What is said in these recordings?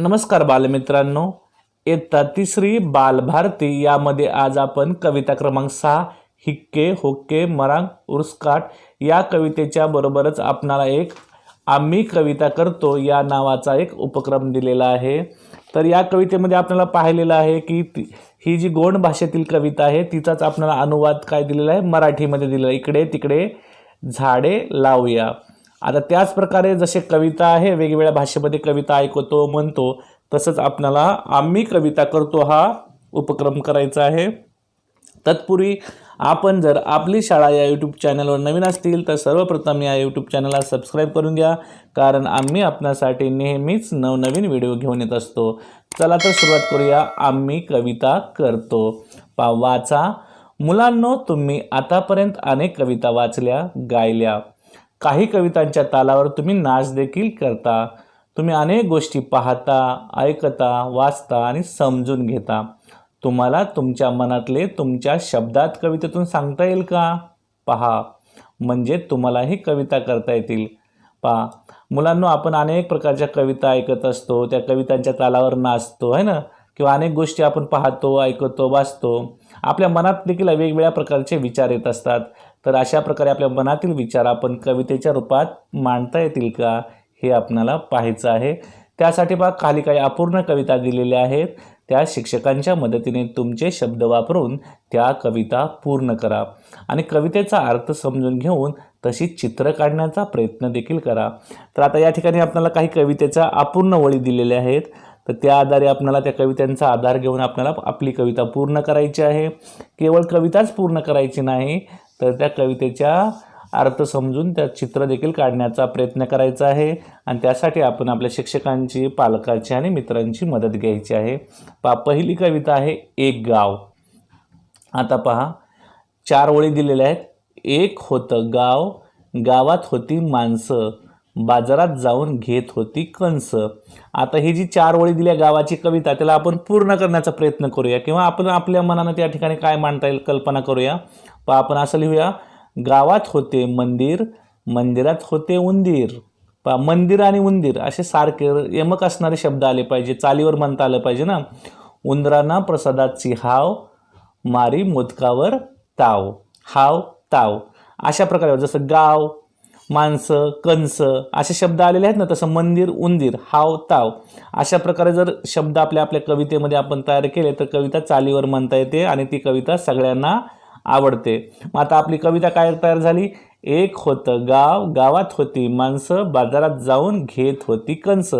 नमस्कार बालमित्रांनो. इयत्ता तिसरी बालभारती यामध्ये आज आपण कविता क्रमांक सहा हिक्के होक्के मरांग उर्सकाट या कवितेच्या बरोबरच आपणाला एक आम्ही कविता करतो या नावाचा एक उपक्रम दिलेला आहे. तर या कवितेमध्ये आपल्याला पाहिलेलं आहे की ती- ही जी गोंड भाषेतील कविता आहे तिचाच आपल्याला अनुवाद काय दिलेला आहे? मराठीमध्ये दिलेला आहे. इकडे तिकडे झाडे लावूया. आता त्याच प्रकारे जसे कविता आहे वेगवेगळ्या भाषेमध्ये कविता ऐकतो म्हणतो तसंच आपल्याला आम्ही कविता करतो हा उपक्रम करायचा आहे. तत्पूर्वी आपण जर आपली शाळा या यूट्यूब चॅनलवर नवीन असतील तर सर्वप्रथम या यूट्यूब चॅनलला सबस्क्राईब करून घ्या कारण आम्ही आपणासाठी नेहमीच नवनवीन व्हिडिओ घेऊन येत असतो. चला तर सुरुवात करूया. आम्ही कविता करतो. पा वाचा. मुलांनो तुम्ही आतापर्यंत अनेक कविता वाचल्या गायल्या. काही कवितांच्या तालावर तुम्ही नाच देखील करता. तुम्ही अनेक गोष्टी पाहता ऐकता वाचता आणि समजून घेता. तुम्हाला तुमच्या मनातले तुमच्या शब्दात कवितेतून सांगता येईल का? पहा. म्हणजे तुम्हालाही कविता करता येतील. पहा. मुलांनो आपण अनेक प्रकारच्या कविता ऐकत असतो त्या कवितांच्या तालावर नाचतो आहे ना? किंवा अनेक गोष्टी आपण पाहतो ऐकतो वाचतो. आपल्या मनात देखील वेगवेगळ्या प्रकारचे विचार येत असतात. तर अशा प्रकारे आपल्या मनातील विचार आपण कवितेच्या रूपात मांडता येतील का हे आपणाला पाहायचं आहे. त्यासाठी बा खाली काही अपूर्ण कविता दिलेल्या आहेत. त्या शिक्षकांच्या मदतीने तुमचे शब्द वापरून त्या कविता पूर्ण करा. आणि कवितेचा अर्थ समजून घेऊन तशी चित्र काढण्याचा प्रयत्न देखील करा. तर आता या ठिकाणी आपल्याला काही कवितेच्या अपूर्ण वळी दिलेल्या आहेत. तर त्या आधारे आपल्याला त्या कवितांचा आधार घेऊन आपल्याला आपली कविता पूर्ण करायची आहे. केवळ कविताच पूर्ण करायची नाही तर त्या कवितेच्या अर्थ समजून त्या चित्र देखील काढण्याचा प्रयत्न करायचा आहे. आणि त्यासाठी आपण आपल्या शिक्षकांची पालकांची आणि मित्रांची मदत घ्यायची आहे. पा पहिली कविता आहे एक गाव. आता पहा चार ओळी दिलेल्या आहेत. एक होतं गाव गावात होती माणसं. बाजारात जाऊन घेत होती कंस. आता ही जी चार ओळी दिल्या गावाची कविता त्याला आपण पूर्ण करण्याचा प्रयत्न करूया किंवा आपण आपल्या मनानं त्या ठिकाणी काय मांडता येईल कल्पना करूया. प आपण असं लिहूया. गावात होते मंदिर मंदिरात होते उंदीर. पा मंदिर आणि उंदीर असे सारखे यमक असणारे शब्द आले पाहिजे चालीवर म्हणता आलं पाहिजे ना. उंदरांना प्रसादाची हाव मारी मोदकावर ताव. हाव ताव. अशा प्रकारे जसं गाव माणसं कंस असे शब्द आलेले आहेत ना तसं मंदिर उंदीर हाव ताव. अशा प्रकारे जर शब्द आपल्या आपल्या कवितेमध्ये आपण तयार केले तर कविता चालीवर म्हणता येते आणि ती कविता सगळ्यांना आवडते. मग आता आपली कविता काय तयार झाली? एक होतं गाव गावात होती माणसं बाजारात जाऊन घेत होती कंस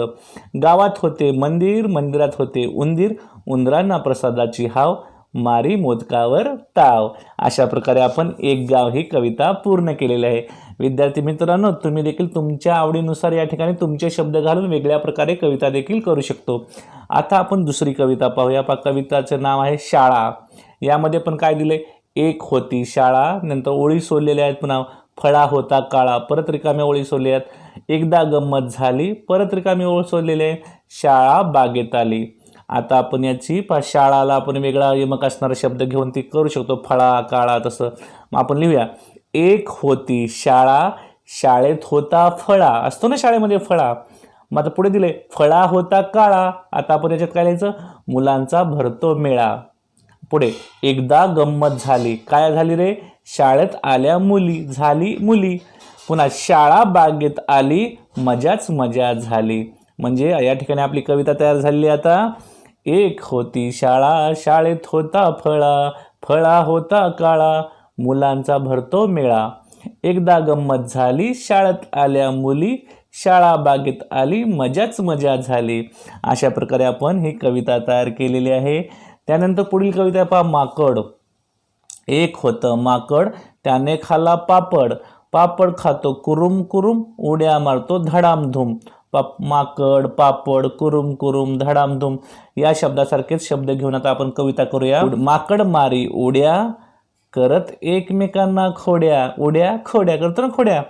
गावात होते मंदिर मंदिरात होते उंदीर उंदरांना प्रसादाची हाव मारी मोदकावर ताव. अशा प्रकारे आपण एक गाव ही कविता पूर्ण केलेली आहे. विद्यार्थी मित्रांनो तुम्ही देखील तुमच्या आवडीनुसार या ठिकाणी तुमचे शब्द घालून वेगळ्या प्रकारे कविता देखील करू शकतो. आता आपण दुसरी कविता पाहूया. पा कविताचं नाव आहे शाळा. यामध्ये पण काय दिले एक होती शाळा नंतर ओळी सोडलेल्या आहेत पुन्हा. फळा होता काळा परत रिकाम्या ओळी सोडल्या आहेत. एकदा गंमत झाली परत रिकामी ओळ सोडलेली आहे. शाळा बागेत आली. आता आपण याची पा शाळाला आपण वेगळा यमक असणारा शब्द घेऊन ती करू शकतो. फळा काळा तसं. मग आपण लिहूया. एक होती शाळा शाळेत होता फळा. असतो ना शाळेमध्ये फळा? मग आता पुढे दिले फळा होता काळा. आता आपण याच्यात काय लिहायचं? मुलांचा भरतो मेळा. पुढे एकदा गंमत झाली. काय झाली रे? शाळेत आल्या मुली झाली मुली. पुन्हा शाळा बागेत आली मजाच मजा झाली. म्हणजे या ठिकाणी आपली कविता तयार झालेली आता. एक होती शाळा शाळेत होता फळा. फळा होता काळा. मुलांचा भरतो मेळा. एकदा गंमत झाली शाळेत आल्या मुली शाळा बागेत आली मजाच मजा झाली. अशा प्रकारे आपण ही कविता तयार केलेली आहे. त्यानंतर पुढील कविता पहा माकड. एक होतं माकड त्याने खाल्ला पापड. पापड खातो कुरुम कुरुम उड्या मारतो धडामधूम. पाप माकड पापड कुरुम कुरुम धडामधूम. या शब्दासारखेच शब्द घेऊन आता आपण कविता करूया. माकड मारी उड्या करत एकमेकांना खोड्या उड्या खोड्या करतो ना खोड्या.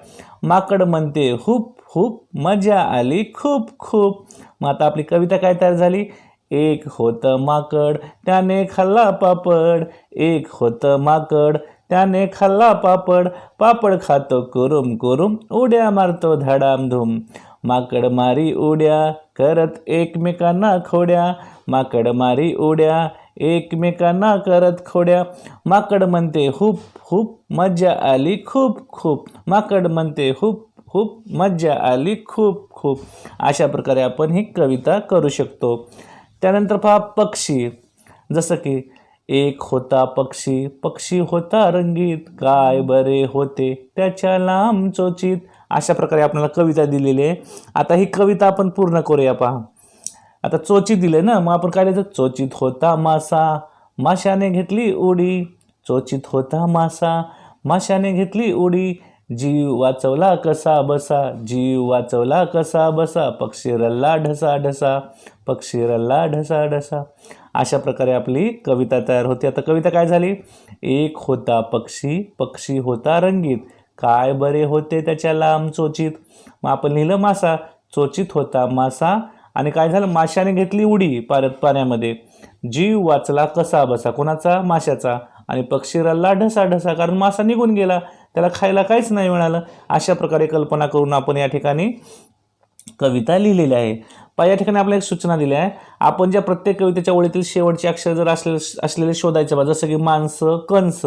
माकड म्हणते हुप हुप मजा आली खूप खूप. मग आता आपली कविता काय तयार झाली? एक होतं माकड त्याने खाल्ला पापड. एक होतं माकड त्याने खाल्ला पापड. पापड खातो कुरुम कुरुम उड्या मारतो धडामधूम माकड मारी उड्या करत एकमेकांना खोड्या. माकड मारी उड्या एकमेकांना करत खोड्या. माकड म्हणते हुप हुप मज्जा आली खूप खूप. माकड म्हणते हुप खूप मज्जा आली खूप खूप. अशा प्रकारे आपण ही कविता करू शकतो. त्यानंतर पहा पक्षी. जसं की एक होता पक्षी पक्षी होता रंगीत. काय बरे होते त्याच्या लांब चोचीत. अशा प्रकारे आपल्याला कविता दिलेली आहे. आता ही कविता आपण पूर्ण करूया पहा. आता चोचीत दिले ना मग आपण काय लिहायचं? चोचीत होता मासा. माशाने घेतली उडी. चोचीत होता मासा. माशाने घेतली उडी. जीव वाचवला कसा बसा. जीव वाचवला कसा बसा. पक्षी रल्ला ढसा ढसा. पक्षी रल्ला ढसा ढसा. अशा प्रकारे आपली कविता तयार होते. आता कविता काय झाली? एक होता पक्षी पक्षी होता रंगीत. काय बरे होते त्याच्या लांब चोचीत. मग आपण लिहिलं मासा. चोचीत होता मासा. आणि काय झालं? माशाने घेतली उडी पाण्यात पाण्यामध्ये. जीव वाचला कसा बसा? कोणाचा? माशाचा आणि पक्षी रल्ला ढसा ढसा कारण मासा निघून गेला. त्याला खायला काहीच नाही मिळालं. अशा प्रकारे कल्पना करून आपण या ठिकाणी कविता लिहिलेली आहे. पहा या ठिकाणी आपल्याला एक सूचना दिल्या आहे. आपण ज्या प्रत्येक कवितेच्या ओळीतील शेवटचे अक्षर जर असले असलेले शोधायचे बा जसं की माणसं कंस.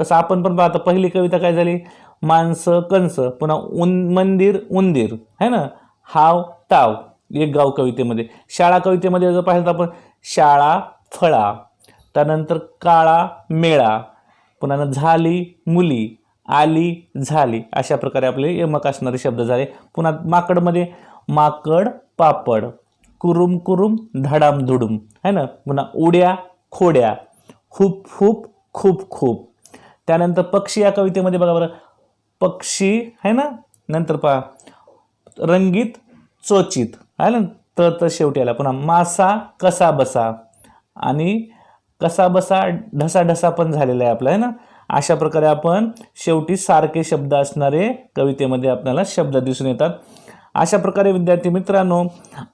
तसं आपण पण पाहतो. पहिली कविता काय झाली? माणसं कंस. पुन्हा उन मंदिर उंदीर. है ना? हाव ताव. एक गाव कवितेमध्ये. शाळा कवितेमध्ये जर पाहिलं तर आपण शाळा फळा त्यानंतर काळा मेळा पुन्हा झाली मुली आली झाली अशा प्रकारे आपले यमक असणारे शब्द झाले. पुन्हा माकडमध्ये माकड पापड कुरुम कुरुम धडाम धुडूम है ना? पुन्हा उड्या खोड्या खूप खूप खूप खूप. त्यानंतर पक्षी या कवितेमध्ये बघा बरं. पक्षी है ना? नंतर पहा. रंगीत चोचित. आहे ना? तर तर शेवटी आला. पुन्हा मासा कसा बसा? आणि कसा बसा? ढसा ढसा पण झालेला आहे आपला आहे ना? अशा प्रकारे आपण शेवटी सारखे शब्द असणारे कवितेमध्ये आपल्याला शब्द दिसून येतात. अशा प्रकारे विद्यार्थी मित्रांनो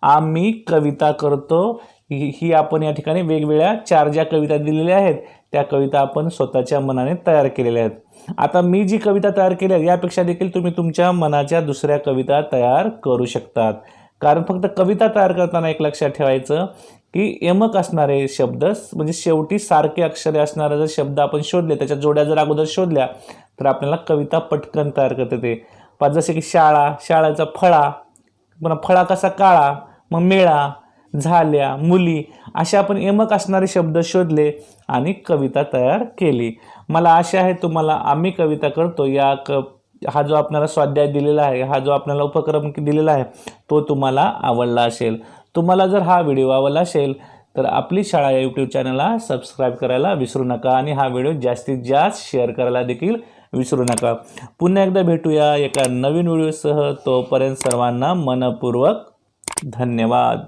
आम्ही कविता करतो. ही ही आपण या ठिकाणी वेगवेगळ्या चार ज्या कविता दिलेल्या आहेत त्या कविता आपण स्वतःच्या मनाने तयार केलेल्या आहेत. आता मी जी कविता तयार केली आहे यापेक्षा देखील तुम्ही तुमच्या मनाच्या दुसऱ्या कविता तयार करू शकतात. कारण फक्त कविता तयार करताना एक लक्षात ठेवायचं की यमक असणारे शब्द म्हणजे शेवटी सारखे अक्षरे असणारे जर शब्द आपण शोधले त्याच्या जोड्या जर अगोदर शोधल्या तर आपल्याला कविता पटकन तयार करते ते. पा जसे की शाळा शाळेचा फळा पुन्हा फळा कसा काळा मग मेळा झाल्या मुली अशा आपण यमक असणारे शब्द शोधले आणि कविता तयार केली. मला आशा आहे तुम्हाला आम्ही कविता करतो या क हा जो आपल्याला स्वाध्याय दिलेला आहे हा जो आपल्याला उपक्रम दिलेला आहे तो तुम्हाला आवडला असेल. तुम्हाला जर हा व्हिडिओ आवडला असेल तर आपली शाळा या यूट्यूब चॅनलला सबस्क्राईब करायला विसरू नका आणि हा व्हिडिओ जास्तीत जास्त शेअर करायला देखील विसरू नका. पुन्हा एकदा भेटूया एका नवीन व्हिडिओसह. तोपर्यंत सर्वांना मनपूर्वक धन्यवाद.